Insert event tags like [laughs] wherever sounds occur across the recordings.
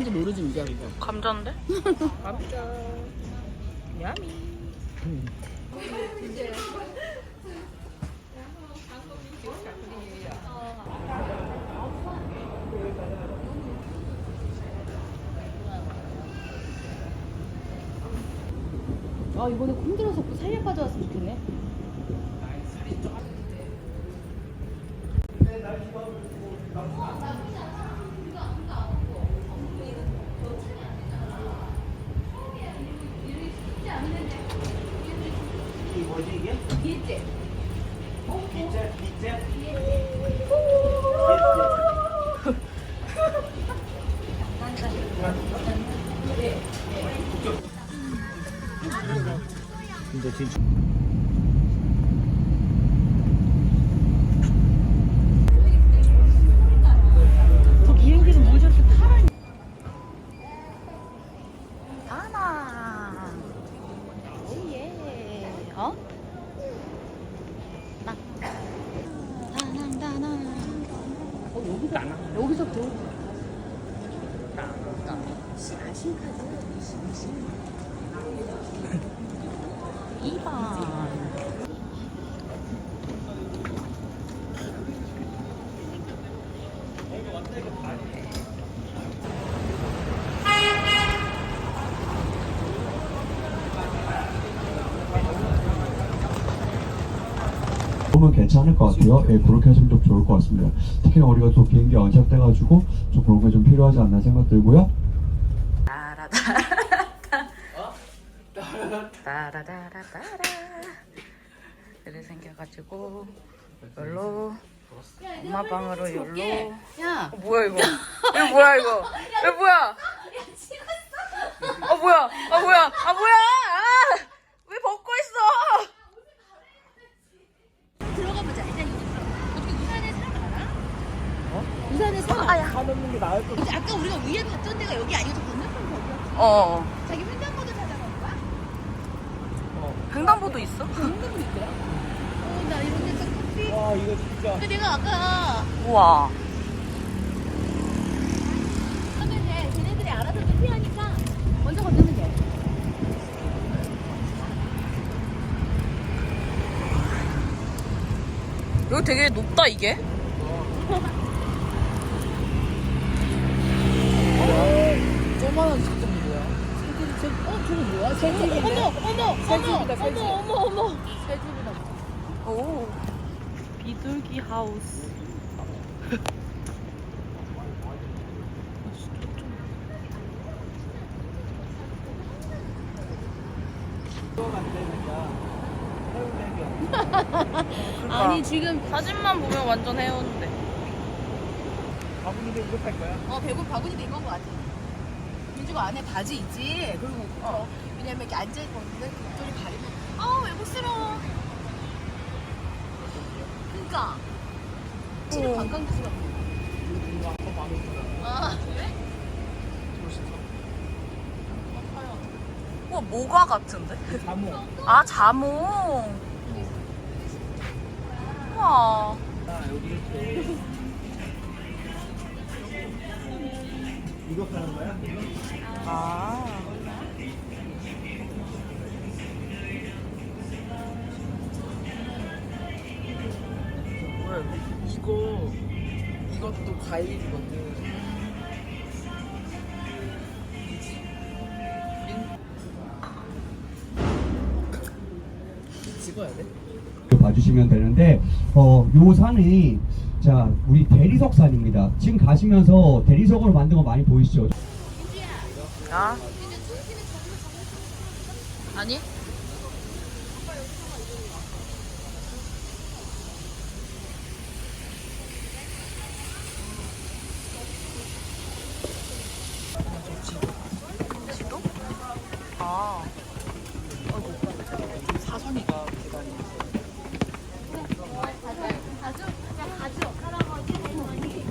감자인지 모르지 이제 그거. 감자인데? [laughs] 감자. 야미. 아 이번에 콩들어서 살려 가져왔으면 좋겠네. 이게 뭐지 이게? 빗재 빗재? 빗재? 근데 진짜 저 비행기는 뭐 저렇게 파란? 하나. 오예. 어? 나. 다낭다낭. 어 여기서 나나. 여기서 도. 이번. 보면 괜찮을 것 같아요. 예, 그렇게 하시면 좀 좋을 것 같습니다. 특히나 우리가 또 비행기 연착돼가지고 좀 그런 게 좀 필요하지 않나 생각 들고요. 따라다라따라. 이렇게 생겨가지고 열로 엄마 방으로 열로. 야. 어, 뭐야 이거? 이거 뭐야 이거? 이거 뭐야? 어 뭐야? 아 뭐야? 아 뭐야? 아! 왜 벗고 있어? 들어가 보자. 일단 어떻게 우산에 산 알아? 우산에 산 알아? 다 넣는 게 나을 것 근데 아까 우리가 위에 갔던 데가 여기 아니어서 건너편 거기야. 어. 자기 횡단보도 찾아간 거야? 횡단보도 있어? 횡단보도 있더라. 어, 나 이런 데서. 와 이거 진짜 근데 내가 아까 우와. 하면 돼. 걔네들이 알아서 커피하니까 먼저 건너면 돼. 여기 되게 높다 이게. 조만한 직종이 뭐야? 어 저거 뭐야? 새집인데? 어머, 어머, 어머, 새집. 어머, 어머, 어머. 새집이다. 오. 비둘기 하우스. 아니 지금 사진만 보면 완전 해운대. 바구니도 이거 팔 거야? 어 배고 바구니도 입은 거 같아. 민주가 안에 바지 있지. 그리고 어 왜냐면 이렇게 앉아 있거든. 목도리 가리면 아 외국스러워. 그니까. 지금 관광지가. 아 그래? 우와 뭐가 같은데? 자몽 아 자몽. 우와. 아 여기 이렇게 이거 파는 거야? 아. 이거 이것도 과일이거든. 찍어야 돼? 봐주시면 되는데 어, 요 산이 자 우리 대리석 산입니다. 지금 가시면서 대리석으로 만든 거 많이 보이시죠? 아? 아니? 지도? 아. 사선이가 계단이. 가죽, 가죽, 할아버지, 할머니.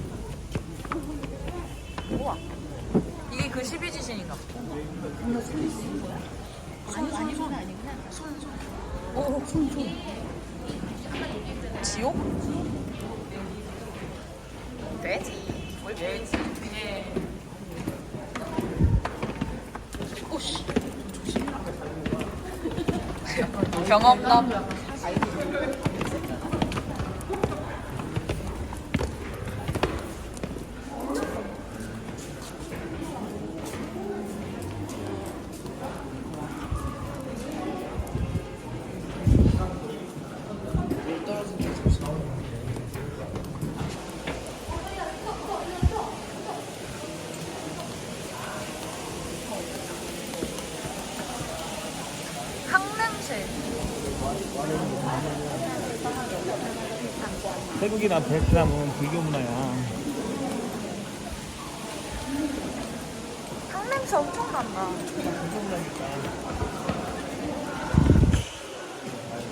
우와. 이게 그 12지신인가? 아니, 아니, 아니, 아니. 지옥? 돼지. 뭘 돼지? 오씨. [laughs] 경험담. 항냄새. 태국이나 베트남은 불교 문화야. 항냄새 엄청 난다.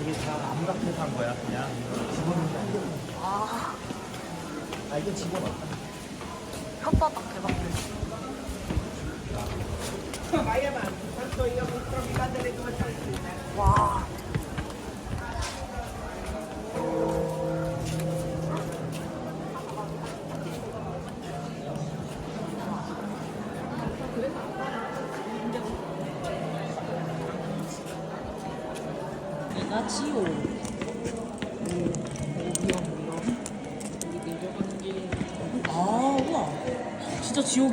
우리 다 암각해서 한 거야, 그냥. 집어넣는 거 아, 아, 이거 집어넣었다. 혓바닥 대박. 와.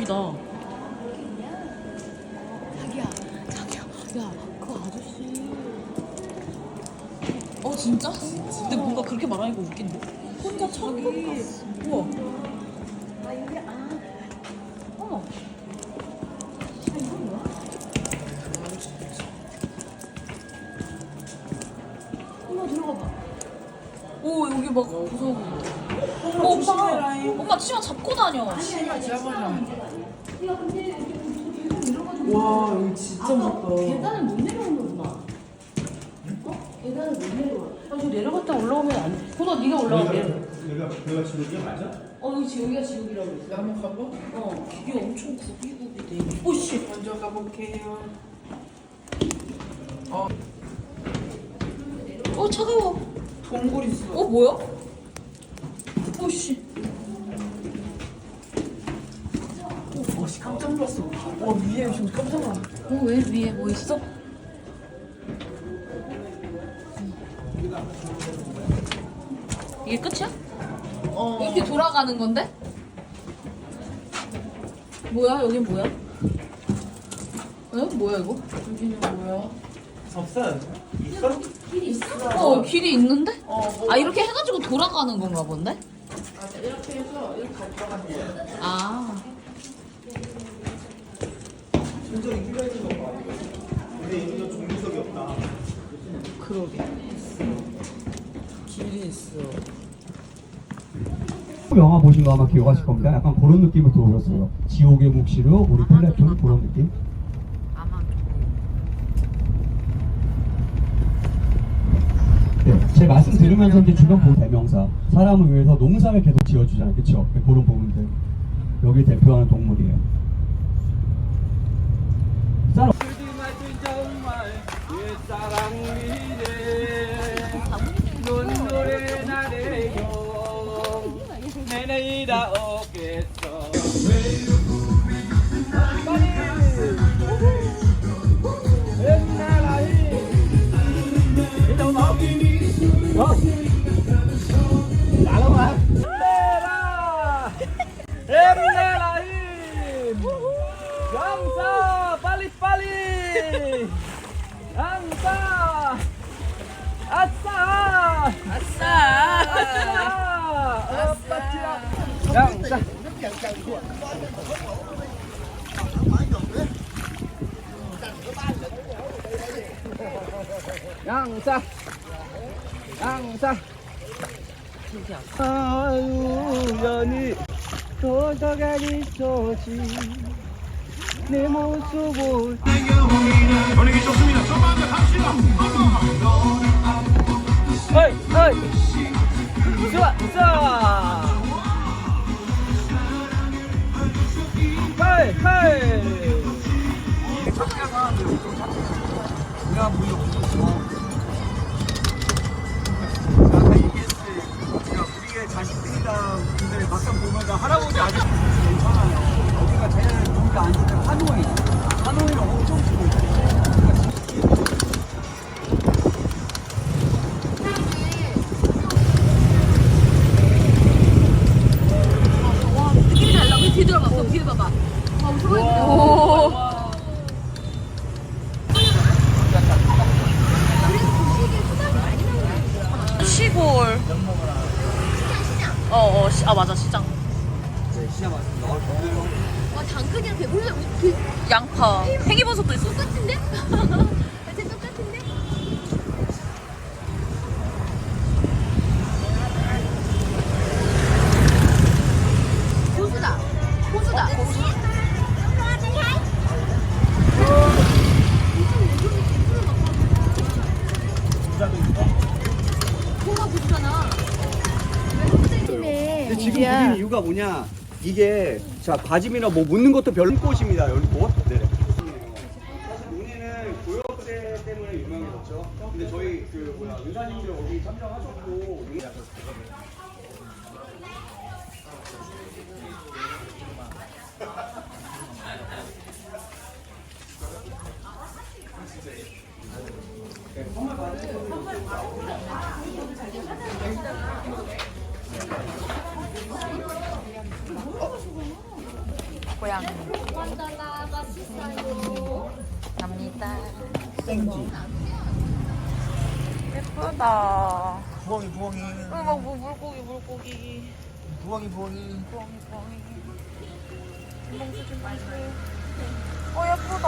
지옥이다. 자기야, 자기야, 야, 그 아저씨. 어, 진짜? 근데 뭔가 그렇게 말하니까 웃긴데. 혼자 처음 갔어. 우와. 아 여기 아, 어머. 엄마 들어가 봐. 오, 여기 막 무서워. 어. 엄마 치마 잡고 다녀. 치마 잡아 놔. 와, 여기 진짜 무섭다. 계단을 못 내려오는 거구나. 어? 계단을 못 내려와. 아, 저 내려갔다 올라오면 안 돼. 호나 네가 올라갈게. 여기가, 여기가 지옥이야, 맞아? 어, 여기 지 여기가 지옥이라고 그랬어. 한번 가봐. 어, 이게 엄청 굽이굽이 돼. 오씨. 먼저 가볼게요. 어. 어, 차가워. 동굴 있어. 어, 뭐야? 오씨. 어, 씨, 깜짝 놀랐어. 와, 위에 지금 깜짝 놀랐어. 어, 왜 위에 뭐 있어? 이게 끝이야? 어. 이렇게 돌아가는 건데? 뭐야? 여긴 뭐야? 응? 뭐야 이거? 여기는 뭐야? 없어. 있어? 길이 있어? 어 길이 있는데? 어, 뭐. 아 이렇게 해가지고 돌아가는 건가 본데? 아, 이렇게 해서 이렇게 가져가는 거야. 아 순전히 뚫려 있는 거 봐. 근데 이거 종류석이 없다. 그러게. 길이 있어. 영화 보신 거 아마 기억하실 겁니다. 약간 그런 느낌으로 들어오셨어요. 지옥의 묵시로 우리 플래툰 그런 느낌. 아마 네, 제 말씀 들으면서 이제 주변 보는 대명사 사람을 위해서 농사를 계속 지어주잖아요, 그렇죠? 그런 부분들 여기 대표하는 동물이에요. 자, 눈물의 아싸! 아싸! 강사! 양사! 양사! 아유 연이 도서가니 소지 내 모습을 분위기 좋습니다. 좀만 더 갑시다. 어이 어이 좋았어 팔, 팔. 첫째 사람들 내가 물려 없었어 아까 얘기했지 야 우리의 자식들이랑 근데 막상 보면 할아버지 아저씨 괜찮아요 여기가 제일 눈이 안 좋다 하노이. 하노이는 엄청 좋고 네, 시장 맞습니다. 어, 좋네요. 와 당근이랑 배불러 그 양파. 팽이버섯도 있어. 똑같은데? [laughs] 완전 똑같은데? 고수다. 고수다. 고수. 고가 고수잖아. 근데 지금 드린 이유가 뭐냐? 이게 자 바지미나 뭐 묻는 것도 별로 꽃입니다. 여기 꽃. 네. 사실 논에는 고역대 때문에 유명해졌죠. 근데 저희 그 뭐야 의사님들 여기 참석하셨고 고양. 갑니다. 생지. 예쁘다. 부엉이 부엉이 어머 뭐 물고기 물고기. 부엉이 부엉이. 뻥이 뻥이. 멍수 좀 마세요. 어 예쁘다.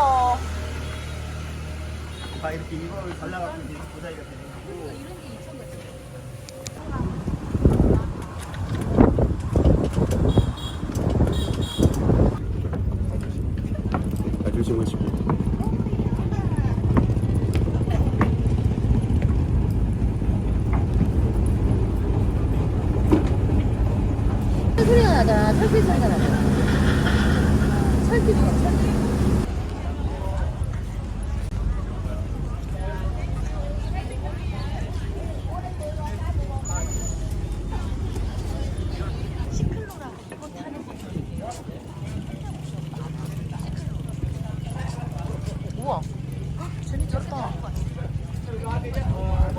다 이렇게 이걸 잘라갖고 이제 도자기가 되는 거고. 잘 조심하시고. 소리가 나잖아.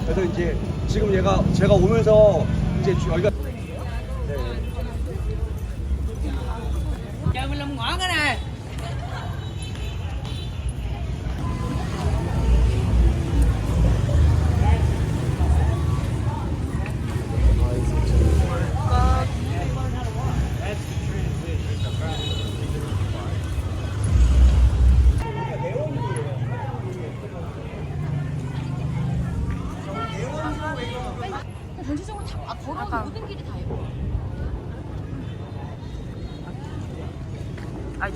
그래서 이제 지금 얘가 제가 오면서 이제 주- 여기가 전체적으로 다, 아, 걸어도 모든 길이 다 예뻐. 아이.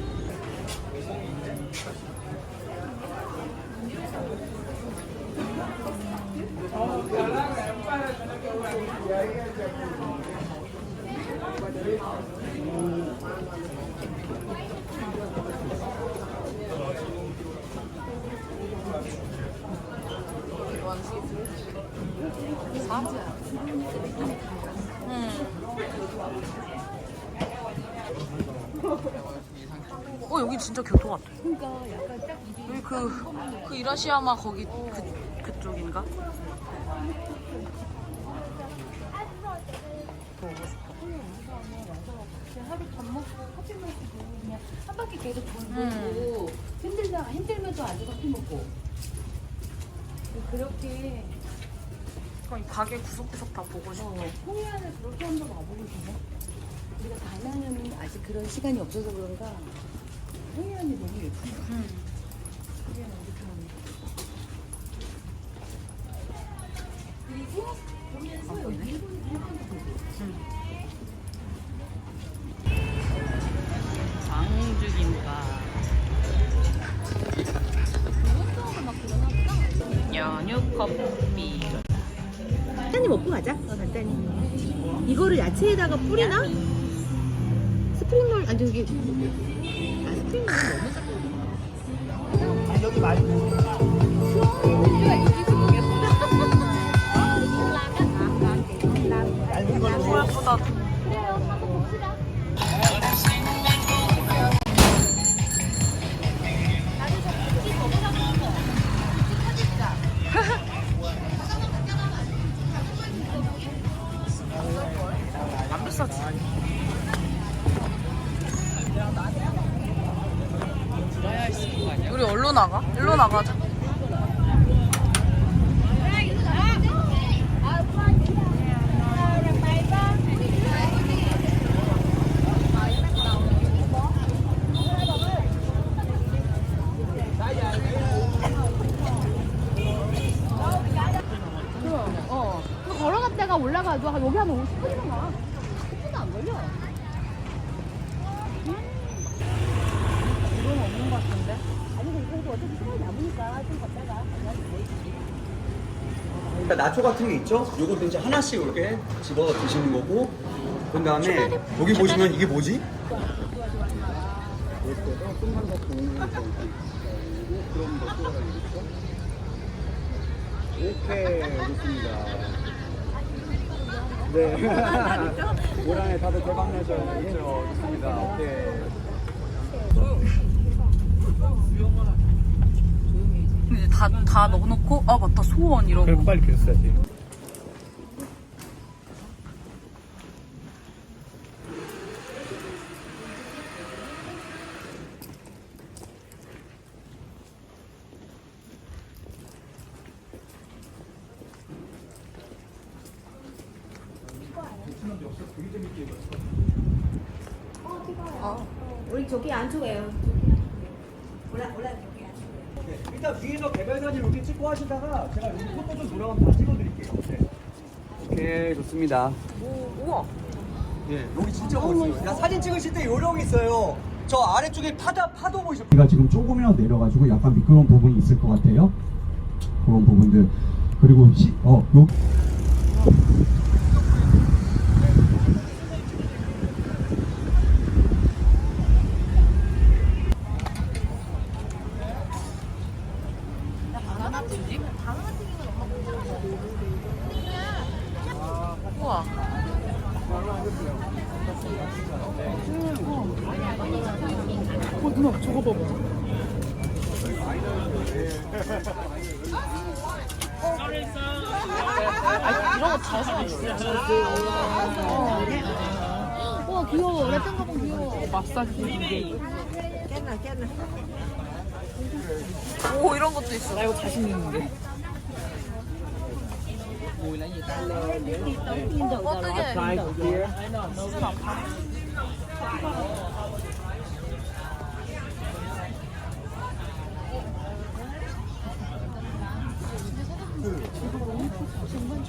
어 여기 진짜 교토 같아. 그러니까 약간 딱 이게 여기 그, 그 이라시야마 거기 그, 그쪽인가? 하루 밥 먹고 커피 마시고 그냥 한 바퀴 계속 돌고 음. 힘들다 힘들면 또 앉아 커피 먹고 그렇게 그럼 이 가게 구석구석 다 보고 싶어. 홍해안을 그렇게 한번 와보고 싶네 우리가 가나면은 아직 그런 시간이 없어서 그런가 홍해안이 너무 예쁘다 음. 홍해안 이렇게 하는 그리고 보면서 여기 일본 일본도 보고 광주 김밥. 연유 커피. 간단히 먹고 가자. 어, 간단히. 이거를 야채에다가 뿌리나? 아 스프링롤 너무 작아. 여기 말고 10분이면 가. 10분도 안 걸려. 이건 없는 것 같은데? 아니, 근데 그래도 어차피 시간이 남으니까 좀 걷다가 그러니까 나초 같은 게 있죠? 요것도 이제 하나씩 이렇게 집어서 드시는 거고 그 다음에 여기 보시면 이게 뭐지? [laughs] 오케이 좋습니다 네. [laughs] 모란에 다들 대박 내셔야죠. 좋습니다. 오케이. 이제 다, 다 넣어놓고, 아, 맞다, 소원 이러고. 빨리 그랬어야지 우리 저기 안쪽에요. 네, 일단 위에서 개별 사진 이렇게 찍고 하시다가 제가 여기 포토 좀 돌아가면 다 찍어드릴게요. 네. 오케이 좋습니다. 우와. 예, 여기 진짜 멋있어요. 야, 사진 찍으실 때 요령이 있어요. 저 아래쪽에 파다 파도 보이죠? 비가 지금 조금이라도 내려가지고 약간 미끄러운 부분이 있을 것 같아요. 그런 부분들 그리고 시, 어, 요 와, 귀여워. 레튼 가방 귀여워. 오, 이런 것도 있어. 나 이거 자신 있는데. 어, 어떻게?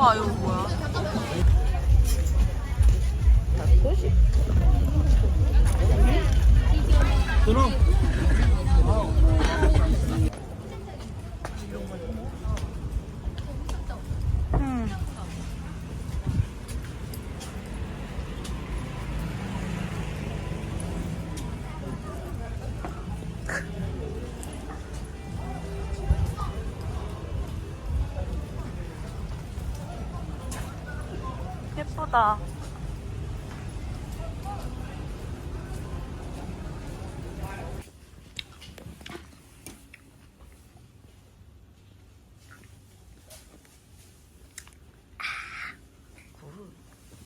와, 이거 뭐야? 예쁘다.